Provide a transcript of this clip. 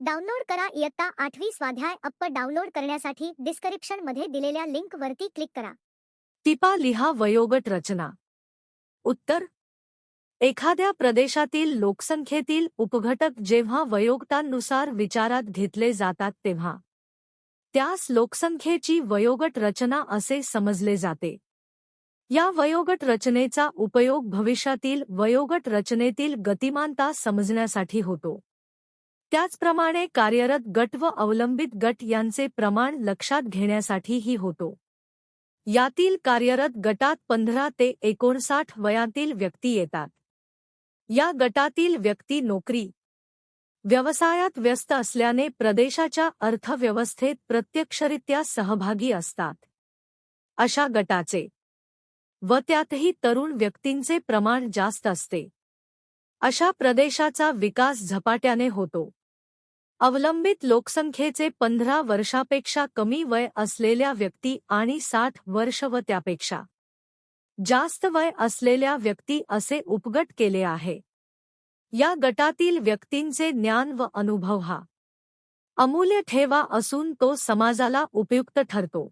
Download करा इयत्ता आठवी स्वाध्याय अप्प डाउनलोड करण्यासाठी डिस्क्रिप्शनमध्ये दिलेल्या लिंक वरती क्लिक करा. टिपा लिहा वयोगट रचना. उत्तर. एखाद्या प्रदेशातील लोकसंख्येतील उपघटक जेव्हा वयोगटांनुसार विचारात घेतले जातात तेव्हा. त्यास लोकसंख्येची वयोगट रचना असे समजले जाते. या वयोगट रचनेचा उपयोग भविष्यातील वयोगट रचनेतील गतिमानता समजण्यासाठी होतो. त्याचप्रमाणे कार्यरत गट व अवलंबित गट यांचे प्रमाण लक्षात घेण्यासाठीही होतो. यातील कार्यरत गटात पंधरा ते एकोणसाठ वयातील व्यक्ती येतात. या गटातील व्यक्ती नोकरी व्यवसायात व्यस्त असल्याने प्रदेशाच्या अर्थव्यवस्थेत प्रत्यक्षरित्या सहभागी असतात. अशा गटाचे व त्यातही तरुण व्यक्तींचे प्रमाण जास्त असते. अशा प्रदेशाचा विकास झपाट्याने होतो. अवलंबित लोकसंख्येचे पंधरा वर्षापेक्षा कमी वय असलेल्या व्यक्ती आणि साठ वर्ष व त्यापेक्षा जास्त वय असलेल्या व्यक्ती असे उपगट केले आहे. या गटातील व्यक्तींचे ज्ञान व अनुभव हा अमूल्य ठेवा असून तो समाजाला उपयुक्त ठरतो.